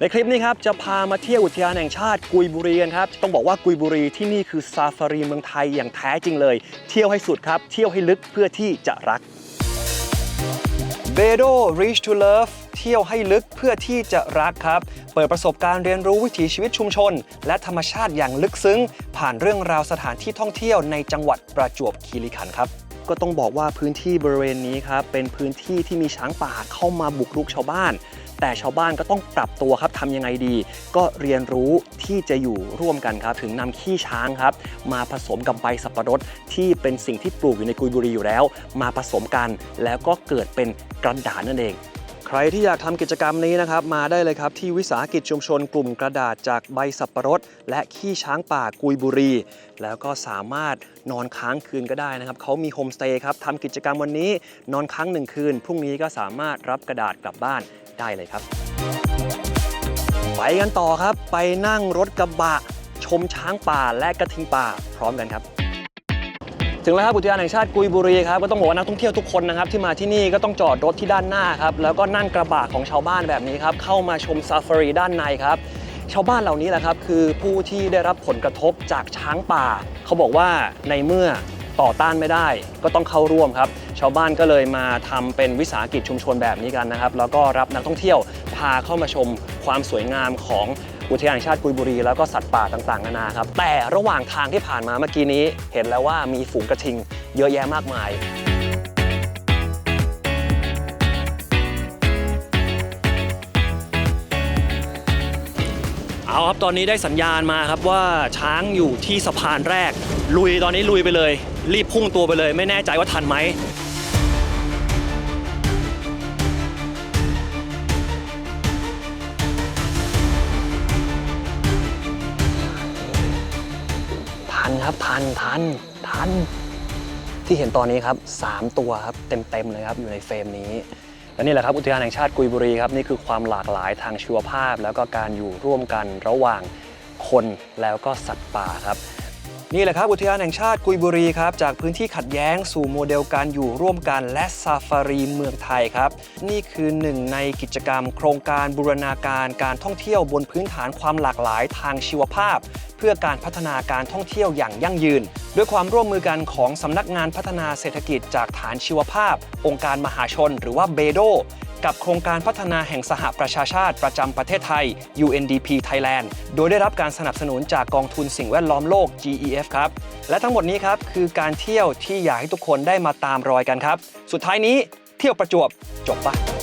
ในคลิปนี้ครับจะพามาเที่ยวอุทยานแห่งชาติกุยบุรีกันครับต้องบอกว่ากุยบุรีที่นี่คือซาฟารีเมืองไทยอย่างแท้จริงเลย เที่ยวให้สุดครับ เที่ยวให้ลึกเพื่อที่จะรักเบโด Reach to Love เที่ยวให้ลึกเพื่อที่จะรักครับ เปิดประสบการณ์เรียนรู้วิถีชีวิตชุมชน และธรรมชาติอย่างลึกซึ้ง ผ่านเรื่องราวสถานที่ท่องเที่ยวในจังหวัดประจวบคีรีขันธ์ครับก็ต้องบอกว่าพื้นที่บริเวณนี้ครับเป็นพื้นที่ที่มีช้างป่าเข้ามาบุกรุกชาวบ้าน แต่ชาวบ้านก็ต้องปรับตัวครับทำยังไงดี ก็เรียนรู้ที่จะอยู่ร่วมกันครับ ถึงนำขี้ช้างครับ มาผสมกับใบสับปะรดที่เป็นสิ่งที่ปลูกอยู่ในกุยบุรีอยู่แล้ว มาผสมกันแล้วก็เกิดเป็นกระดาษนั่นเอง ใครที่อยากทำกิจกรรมนี้นะครับ มาได้เลยครับ ที่วิสาหกิจชุมชนกลุ่มกระดาษจากใบสับปะรด และขี้ช้างป่ากุยบุรี แล้วก็สามารถนอนค้างคืนก็ได้นะครับเขามีโฮมสเตย์ครับทำกิจกรรมวันนี้ นอนค้างหนึ่งคืน พรุ่งนี้ก็สามารถรับกระดาษกลับบ้านได้เลยครับ ไปกันต่อครับไปนั่งรถกระบะ ชมช้างป่าและกระทิงป่าพร้อมกันครับ ถึงแล้วครับอุทยานแห่งชาติกุยบุรีครับก็ต้องบอกว่านักท่องเที่ยวทุกคนนะครับที่มาที่นี่ก็ต้องจอดรถที่ด้านหน้าครับแล้วก็นั่งกระบะของชาวบ้านแบบนี้ครับเข้ามาชมซาฟารีด้านในครับชาวบ้านเหล่านี้แหละครับคือผู้ที่ได้รับผลกระทบจากช้างป่า เขาบอกว่าในเมื่อต่อต้านไม่ได้ ก็ต้องเข้าร่วมครับ ชาวบ้านก็เลยมาทำเป็นวิสาหกิจชุมชนแบบนี้กันนะครับ แล้วก็รับนักท่องเที่ยวพาเข้ามาชมความสวยงามของ อุทยานแห่งชาติกุยบุรี แล้วก็สัตว์ป่าต่างๆนานาครับ แต่ระหว่างทางที่ผ่านมาเมื่อกี้นี้ เห็นแล้วว่ามีฝูงกระทิงเยอะแยะมากมายเอาครับตอนนี้ได้สัญญาณมาครับว่าช้างอยู่ที่สะพานแรก ลุยตอนนี้ลุยไปเลย รีบพุ่งตัวไปเลย ไม่แน่ใจว่าทันไหม นครับทันทันทัน ที่เห็นตอนนี้ครับ 3 ตัวครับเต็มๆเลยครับอยู่ในเฟรมนี้และนี่แหละครับอุทยานแห่งชาติกุยบุรีครับนี่คือความหลากหลายทางชีวภาพ แล้วก็การอยู่ร่วมกันระหว่างคนแล้วก็สัตว์ป่าครับ นี่แหละครับอุทยานแห่งชาติกุยบุรีครับจากพื้นที่ขัดแย้งสู่โมเดลการอยู่ร่วมกันและซาฟารีเมืองไทยครับ นี่คือหนึ่งในกิจกรรม โครงการบูรณาการการท่องเที่ยวบนพื้นฐานความหลากหลายทางชีวภาพ เพื่อการพัฒนาการท่องเที่ยวอย่างยั่งยืน ด้วยความร่วมมือกันของสำนักงานพัฒนาเศรษฐกิจจากฐานชีวภาพ องค์การมหาชน หรือว่าเบโด กับโครงการพัฒนาแห่งสหประชาชาติประจำประเทศไทย UNDP Thailand โดยได้รับการสนับสนุนจากกองทุนสิ่งแวดล้อมโลก GEF ครับ และทั้งหมดนี้ครับคือการเที่ยวที่อยากให้ทุกคนได้มาตามรอยกันครับ สุดท้ายนี้เที่ยวประจวบจบปะ